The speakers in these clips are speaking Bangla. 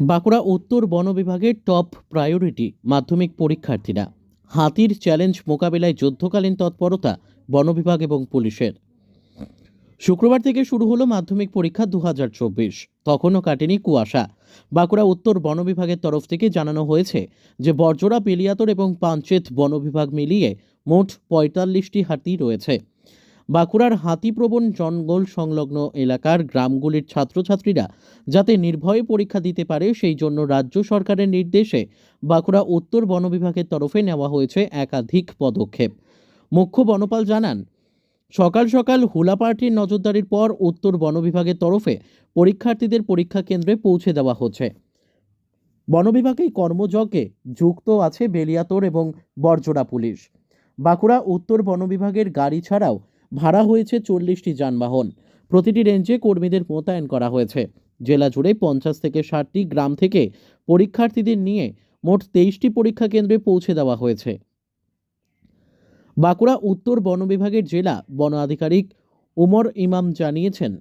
বাঁকুড়া উত্তর বন বিভাগের টপ প্রায়োরিটি মাধ্যমিক পরীক্ষার্থীরা। হাতির চ্যালেঞ্জ মোকাবেলায় যুদ্ধকালীন তৎপরতা বন বিভাগ এবং পুলিশের। শুক্রবার থেকে শুরু হলো মাধ্যমিক পরীক্ষা দু হাজার চব্বিশ। তখনও কাটেনি কুয়াশা। বাঁকুড়া উত্তর বন বিভাগের তরফ থেকে জানানো হয়েছে যে বর্জরা বেলিয়াতর এবং পাঞ্চেত বন বিভাগ মিলিয়ে মোট পঁয়তাল্লিশটি হাতি রয়েছে। বাঁকুড়ার হাতিপ্রবণ জঙ্গল সংলগ্ন এলাকার গ্রামগুলির ছাত্রছাত্রীরা যাতে নির্ভয়ে পরীক্ষা দিতে পারে, সেই জন্য রাজ্য সরকারের নির্দেশে বাঁকুড়া উত্তর বন বিভাগের তরফে নেওয়া হয়েছে একাধিক পদক্ষেপ। মুখ্য বনপাল জানান, সকাল সকাল হুলা পার্টির নজরদারির পর উত্তর বন বিভাগের তরফে পরীক্ষার্থীদের পরীক্ষা কেন্দ্রে পৌঁছে দেওয়া হচ্ছে। বন বিভাগের কর্মযজ্ঞে যুক্ত আছে বেলিয়াতোর এবং বর্জরা পুলিশ। বাঁকুড়া উত্তর বন বিভাগের গাড়ি ছাড়াও ভাড়া হয়েছে চল্লিশটি যানবাহন। প্রতিটি রেঞ্জে কর্মীদের মোতায়েন করা হয়েছে। জেলা জুড়ে পঞ্চাশ থেকে ষাটটি গ্রাম থেকে পরীক্ষার্থীদের নিয়ে মোট তেইশটি পরীক্ষা কেন্দ্রে পৌঁছে দেওয়া হয়েছে। বাঁকুড়া উত্তর বন বিভাগের জেলা বন আধিকারিক উমর ইমাম জানিয়েছেন,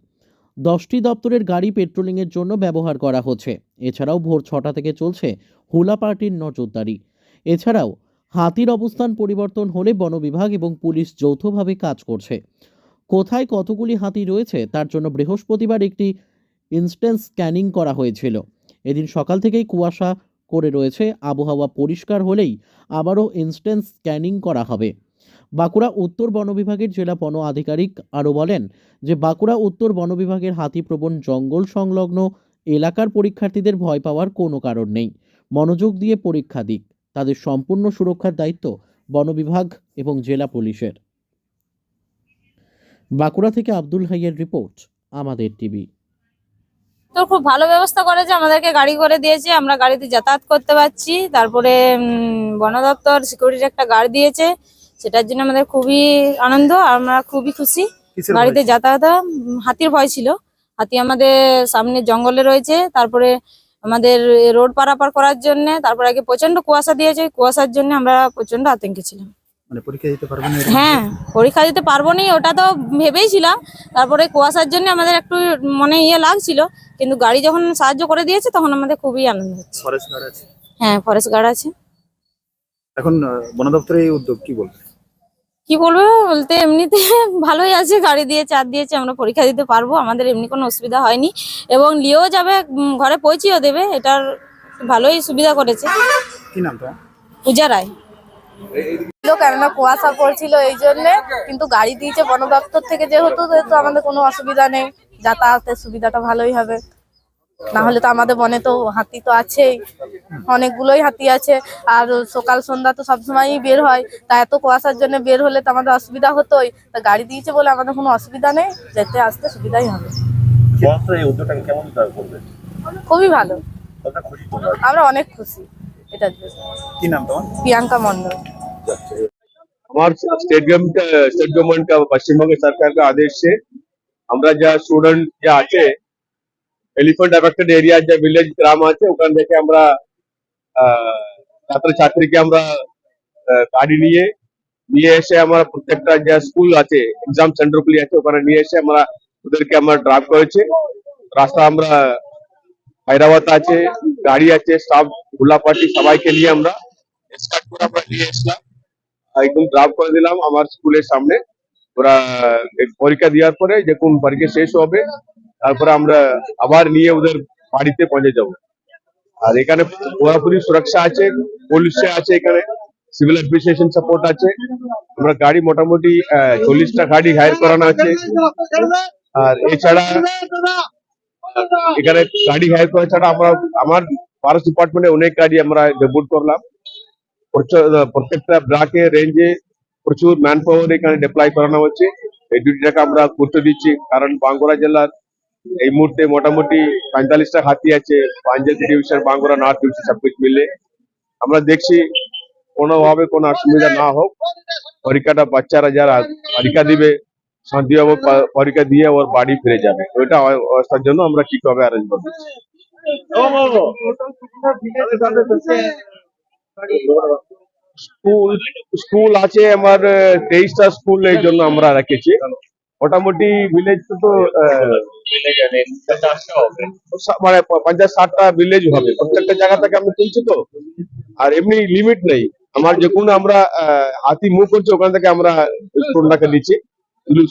দশটি দপ্তরের গাড়ি পেট্রোলিংয়ের জন্য ব্যবহার করা হচ্ছে। এছাড়াও ভোর ছটা থেকে চলছে হুলা পার্টির নজরদারি। এছাড়াও হাতির অবস্থান পরিবর্তন হলে বন বিভাগ এবং পুলিশ যৌথভাবে কাজ করছে। কোথায় কতগুলি হাতি রয়েছে, তার জন্য বৃহস্পতিবার একটি ইনস্ট্যান্স স্ক্যানিং করা হয়েছিল। এদিন সকাল থেকেই কুয়াশা করে রয়েছে, আবহাওয়া পরিষ্কার হলেই আবারও ইনস্ট্যান্স স্ক্যানিং করা হবে। বাঁকুড়া উত্তর বন বিভাগের জেলা বন আধিকারিক আরও বলেন যে, বাঁকুড়া উত্তর বন বিভাগের হাতিপ্রবণ জঙ্গল সংলগ্ন এলাকার পরীক্ষার্থীদের ভয় পাওয়ার কোনো কারণ নেই। মনোযোগ দিয়ে পরীক্ষা দিক। তাদের সম্পূর্ণ সুরক্ষার দায়িত্ব বন বিভাগ এবং জেলা পুলিশের। বাঁকুড়া থেকে আব্দুল হাইয়ের রিপোর্ট আমাদের টিভি। তো খুব ভালো ব্যবস্থা করেছে আমাদেরকে গাড়ি করে দিয়েছে আমরা গাড়িতে যাতায়াত করতে পারছি। তারপরে উম, বন দপ্তর সিকিউরিটির একটা গাড়ি দিয়েছে সেটার জন্য আমাদের খুবই আনন্দ আমরা খুবই খুশি। গাড়িতে যাতায়াত হাতির ভয় ছিল। হাতি আমাদের সামনে জঙ্গলে রয়েছে তারপরে আমাদের রোড পারাপার করার জন্য তারপর আগে প্রচণ্ড কুয়াশা দিয়েছে কুয়াশার জন্য আমরা প্রচণ্ড আতঙ্কে ছিলাম। মানে? হ্যাঁ পরীক্ষা দিতে পারব নি ওটা তো ভেবেই ছিলাম তারপরে কুয়াশার জন্য আমাদের একটু মনে ইয়ে লাগছিল কিন্তু গাড়ি যখন সাহায্য করে দিয়েছে তখন আমাদের খুবই আনন্দ হচ্ছে। হ্যাঁ ফরেস্ট গার্ড আছে। এখন বন দপ্তরের এই উদ্যোগ কি বলবে? কি বলব বলতে এমনিতে ভালোই আছে গাড়ি দিয়ে চার দিয়েছে আমরা পরীক্ষা দিতে পারব আমাদের এমনি কোনো অসুবিধা হয়নি। এবং নিয়েও যাবে ঘরে পৌঁছেও দেবে এটার ভালোই সুবিধা করেছে। কি নাম তোমার? পূজা রায়। ছিল কেননা কুয়াশা পড়ছিল এই জন্য কিন্তু গাড়ি দিয়েছে বন দপ্তর থেকে যেহেতু যেহেতু আমাদের কোনো অসুবিধা নেই যাতায়াতের সুবিধাটা ভালোই হবে। না হলে তো আমাদের বনে তো হাতি তো আছেই অনেকগুলোই হাতি আছে আর সকাল সন্ধ্যা তো সবসময়ই বের হয় তা এত কুয়াশার জন্য বের হলে তো আমাদের অসুবিধা হতোই তা গাড়ি দিয়েছে বলে আমাদের কোনো অসুবিধা নেই যেতে আসতে সুবিধাই হবে বনদপ্তর এই উদ্যোগটাকে কেমন তারা করবে খুবই ভালো কতটা খুশি তোমরা আমরা অনেক খুশি এটার জন্য কি নাম তোমার প্রিয়াঙ্কা মন্ডল हमारे स्टेट गवर्नमेंट स्टेट गवर्नमेंट का पश्चिम बंग सरकार का आदेश से আমরা যা স্টুডেন্ট যা আছে এলিফ্যান্ট অ্যাফেক্টেড এরিয়া যে ভিলেজ গ্রাম আছে, ওখান থেকে আমরা ছাত্র ছাত্রীকে আমরা গাড়ি নিয়ে নিয়ে এসে আমরা প্রত্যেকটা যে স্কুল আছে এক্সাম সেন্টার গুলি আছে, ওখানে নিয়ে এসে আমরা ওদেরকে আমরা ড্রপ করেছি। রাস্তা আমরা, হায়দ্রাবাদ আছে, গাড়ি আছে স্টাফ গোলাপাটি সবাইকে নিয়ে আমরা escort করে আমরা নিয়ে এসলাম। একদম ড্রপ করে দিলাম আমার স্কুলের সামনে। ওরা পরীক্ষা দেওয়ার পরে যখন পরীক্ষা শেষ হবে তারপরে আমরা আবার নিয়ে ওদের বাড়িতে পৌঁছে যাব। আর এখানে পুরোপুরি সুরক্ষা আছে, পুলিশ আছে এখানে সিভিল অ্যাডমিনিস্ট্রেশন সাপোর্ট আছে। আমরা গাড়ি মোটামুটি চল্লিশটা গাড়ি হায়ার করানো আছে। আর এছাড়া এখানে গাড়ি হায়ার করা ছাড়া আমরা, আমার ফরেস্ট ডিপার্টমেন্টে অনেক গাড়ি আমরা ডেপুট করলাম। প্রত্যেকটা ব্লকে রেঞ্জে প্রচুর ম্যান পাওয়ার এখানে ডিপ্লয় করানো হচ্ছে। এই ডিউটিটাকে আমরা করতে দিচ্ছি, কারণ বাঙ্গুরা জেলার এই মুহূর্তে মোটামুটি পঁয়তাল্লিশটা হাতি আছে Punjab division Bangura, north division সবকিছু মিলে। আমরা দেখছি কোনোভাবে কোনো অসুবিধা না হোক, পরীক্ষাটা বাচ্চারা যারা পরীক্ষা দিবে শান্তিভাবে পরীক্ষা দিয়ে ওর বাড়ি ফিরে যাবে। ওইটা অবস্থার জন্য আমরা ঠিকভাবে অ্যারেঞ্জ করে স্কুল স্কুল আছে আমার, তেইশটা স্কুল এই জন্য আমরা রেখেছি। মোটামুটি ভিলেজ তো মানে পঞ্চাশ ষাটটা ভিলেজ হবে। প্রত্যেকটা জায়গা থেকে আমি তুলছি তো। আর এমনি লিমিট নেই। আমার যে কোনো আমরা হাতি মুভ করছে, ওখান থেকে আমরা স্টুডেন্টকে দিচ্ছি।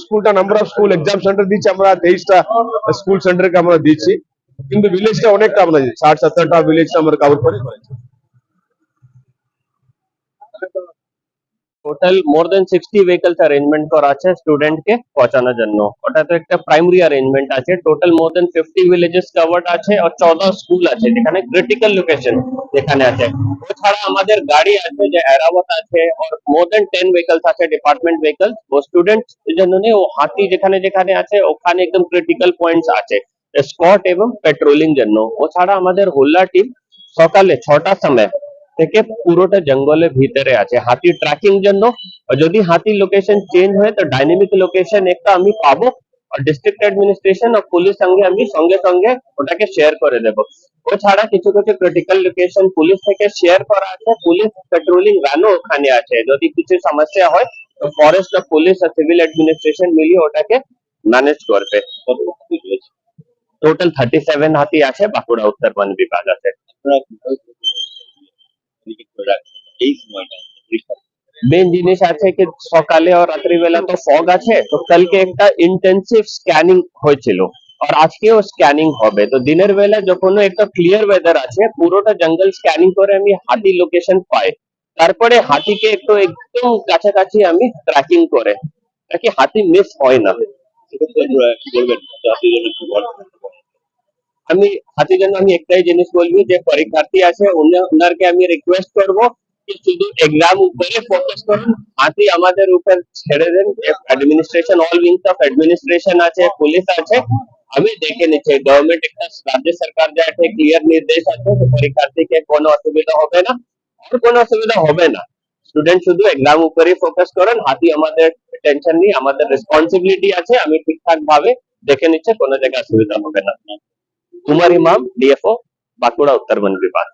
স্কুলটা number of school exam centre দিচ্ছি আমরা, তেইশটা স্কুল সেন্টারকে আমরা দিচ্ছি। কিন্তু ভিলেজটা অনেকটা আমরা ষাট, সত্তরটা ভিলেজটা আমরা কভার করে। করেছি total more than sixty vehicles arrangement করা আছে স্টুডেন্ট কে পৌঁছানোর জন্য ওটা তো একটা প্রাইমারি অ্যারেঞ্জমেন্ট আছে total more than fifty villages covered আছে আর চৌদহ স্কুল আছে যেখানে ক্রিটিক্যাল লোকেশন যেখানে আছে এছাড়া আমাদের গাড়ি আছে যে এরাবত আছে আর মোর দেন টেন ভেহিকলস আছে ডিপার্টমেন্ট ভেহিকলস ও স্টুডেন্ট জন্য নেই, ও হাতি যেখানে যেখানে আছে ওখানে একদম ক্রিটিক্যাল পয়েন্টস আছে স্কট এবং পেট্রোলিং জন্য ও ছাড়া আমাদের হোল্লা টিম সকালে ছটার সময় থেকে পুরোটা জঙ্গলের ভিতরে আছে। হাতি ট্র্যাকিং জন্য। যদি হাতি লোকেশন চেঞ্জ হয়, তো ডাইনামিক লোকেশন একটা আমি পাবো। ডিস্ট্রিক্ট অ্যাডমিনিস্ট্রেশন আর পুলিশ সঙ্গে আমি সঙ্গে সঙ্গে ওটাকে শেয়ার করে দেব। ও ছাড়া কিছু কিছু ক্রিটিক্যাল লোকেশন পুলিশ থেকে শেয়ার করা আছে। পুলিশ পেট্রোলিং ভ্যানও ওখানে আছে। যদি কিছু সমস্যা হয়, তো ফরেস্ট আর পুলিশ আর সিভিল অ্যাডমিনিস্ট্রেশন মিলিয়ে ওটাকে ম্যানেজ করবে। টোটাল থার্টি সেভেন হাতি আছে, বাঁকুড়া উত্তর বন বিভাগ আছে। মেন জিনিস আছে কি, সকালে আর রাত্রিবেলা তো ফগ আছে, তো কালকে একটা ইন্টেন্সিভ স্ক্যানিং হয়েছিল। আর আজকেও স্ক্যানিং হবে। তো দিনের বেলা যখন একটা ক্লিয়ার ওয়েদার আছে, পুরোটা জঙ্গল স্ক্যানিং করে আমি হাতি লোকেশন পাই। তারপরে হাতিকে একটু একদম কাছাকাছি আমি ট্র্যাকিং করে। তাকে হাতি মিস হয় না। আমি হাতির জন্য আমি একটাই জিনিস বলব যে পরীক্ষার্থী আছে ওনারকে আমি রিকোয়েস্ট করব শুধু এক্সাম উপরে ফোকাস করুন। হাতি আমাদের উপর ছেড়ে দেন। Administration all wings of administration আছে পুলিশ আছে। আমি দেখে নিচ্ছি গভর্নমেন্ট একটা রাজ্য সরকার যা একটা ক্লিয়ার নির্দেশ আছে যে পরীক্ষার্থীকে কোনো অসুবিধা হবে না আর কোনো অসুবিধা হবে না। স্টুডেন্ট শুধু এক্সাম উপরেই ফোকাস করেন হাতি আমাদের টেনশন নেই আমাদের রেসপন্সিবিলিটি আছে, আমি ঠিকঠাক ভাবে দেখে নিচ্ছে, কোনো জায়গায় অসুবিধা হবে না। কুমার ইমাম ডিএফও বাঁকুড়া উত্তর বন বিভাগ।